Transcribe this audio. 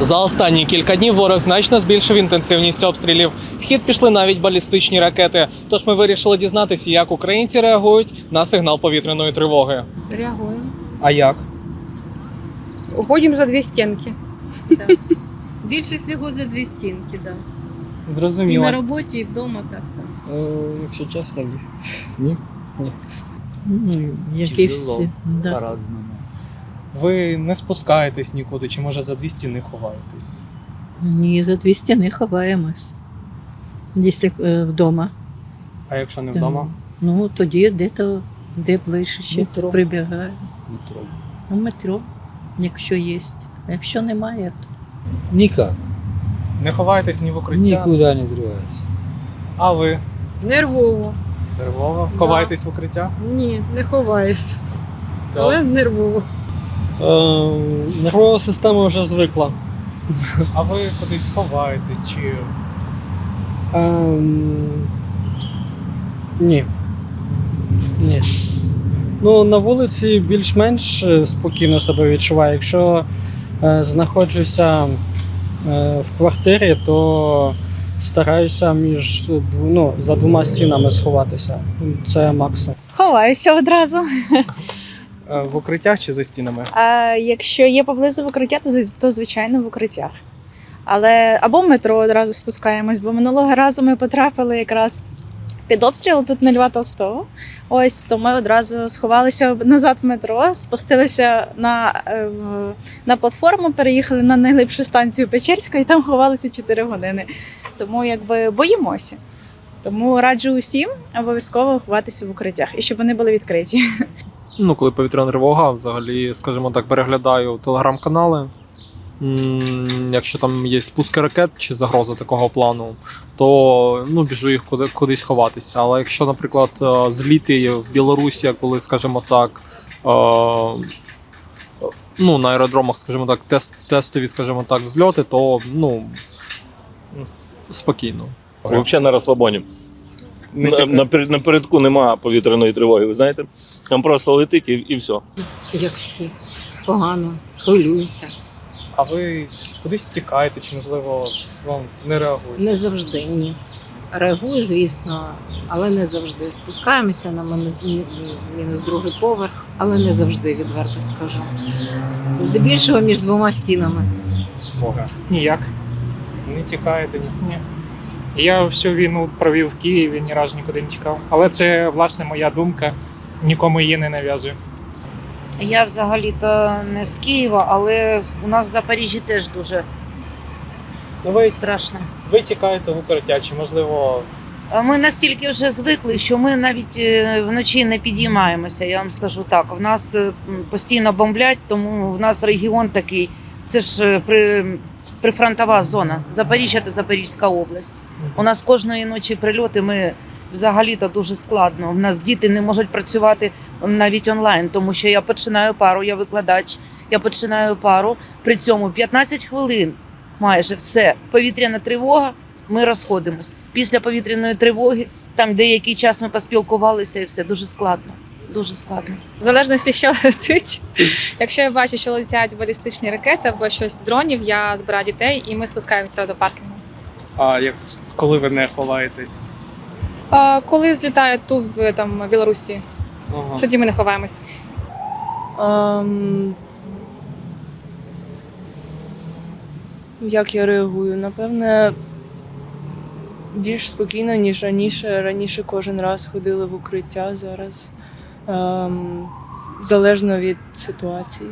За останні кілька днів ворог значно збільшив інтенсивність обстрілів. В хід пішли навіть балістичні ракети. Тож ми вирішили дізнатися, як українці реагують на сигнал повітряної тривоги. Реагуємо. А як? Уходимо за дві стінки. Більше всього за дві стінки, да. І Зрозуміло. на роботі, і вдома так само. Е, Якщо чесно, ні. Ні? Ну, як і Тяжело. Да. По-разному. Ви не спускаєтесь нікуди, чи може за дві стіни ховаєтесь? Ні, за дві стіни ховаємось. Десь е, вдома. А якщо не Там, вдома? Ну, тоді де-то, де ближче ще Метро. прибігаємо. Метро. У метро, якщо є. А якщо немає, то Никак. Не ховаєтесь ні в укриття, Никуда не девается. а ви Нервово. нервово Да. ховаєтесь в укриття? Ні, не ховаюсь. Так. Але нервово. Е, нервова система вже звикла. А ви кудись ховаєтесь чи Ем, ні. Ні. Ну, на вулиці більш-менш е, спокійно себе відчуваю. Якщо е, знаходжуся е, в квартирі, то стараюся між дв- ну, за двома стінами сховатися. Це максимум. Ховаюся одразу. е, в укриттях чи за стінами? А якщо є поблизу укриття, то, то звичайно в укриттях. Але або в метро одразу спускаємось, бо минулого разу ми потрапили якраз під обстріл тут на Льва Толстого. Ось то ми одразу сховалися назад в метро, спустилися на, е, на платформу, переїхали на найглибшу станцію Печерська і там ховалися 4 години. Тому якби боїмося. Тому раджу усім обов'язково ховатися в укриттях і щоб вони були відкриті. Ну, коли повітряна тривога, взагалі, скажімо так, переглядаю телеграм-канали. Якщо там є спуски ракет чи загроза такого плану, то ну, біжу їх куди, кудись ховатися. Але якщо, наприклад, е, зліти в Білорусі, коли, скажімо так, е, ну, на аеродромах, скажімо так, тест, тестові, скажімо так, взльоти, то ну, спокійно. Взагалі на розслабоні. Не На, тільки- напер- напередку немає повітряної тривоги, ви знаєте? Там просто летить і, і все. Як всі. Погано. Хвилююся. А ви кудись тікаєте, чи можливо вам не реагують? Не завжди, ні. Реагую, звісно, але не завжди. Спускаємося на мінус, мінус другий поверх, але не завжди, відверто скажу. Здебільшого між двома стінами. Бога. Ніяк. Не тікаєте ні. Ні. Я всю війну провів в Києві, ні разу нікуди не тікав. Але це власне моя думка. Нікому її не нав'язую. Я взагалі-то не з Києва, але у нас в Запоріжжі теж дуже Ну ви, страшно. ви тікаєте в укриття, чи можливо А Ми настільки вже звикли, що ми навіть е, вночі не підіймаємося. Я вам скажу так. В нас е, м, постійно бомблять, тому в нас регіон такий. Це ж е, при, прифронтова зона. Запоріжжя та Запорізька область. У нас кожної ночі прильоти. Ми взагалі-то дуже складно. У нас діти не можуть працювати навіть онлайн, тому що я починаю пару, я викладач, я починаю пару. При цьому 15 хвилин майже все. Повітряна тривога. Ми розходимось. Після повітряної тривоги, там деякий час ми поспілкувалися і все дуже складно. Дуже складно. В залежності, що летить. Якщо я бачу, що летять балістичні ракети або щось з дронів, я збираю дітей і ми спускаємося до паркінгу. а як коли ви не ховаєтесь? А коли злітають ту в там Білорусі, Ага. тоді ми не ховаємось. Ам... Як я реагую? Напевне, більш спокійно, ніж раніше. Раніше кожен раз ходили в укриття, зараз ем, залежно від ситуації.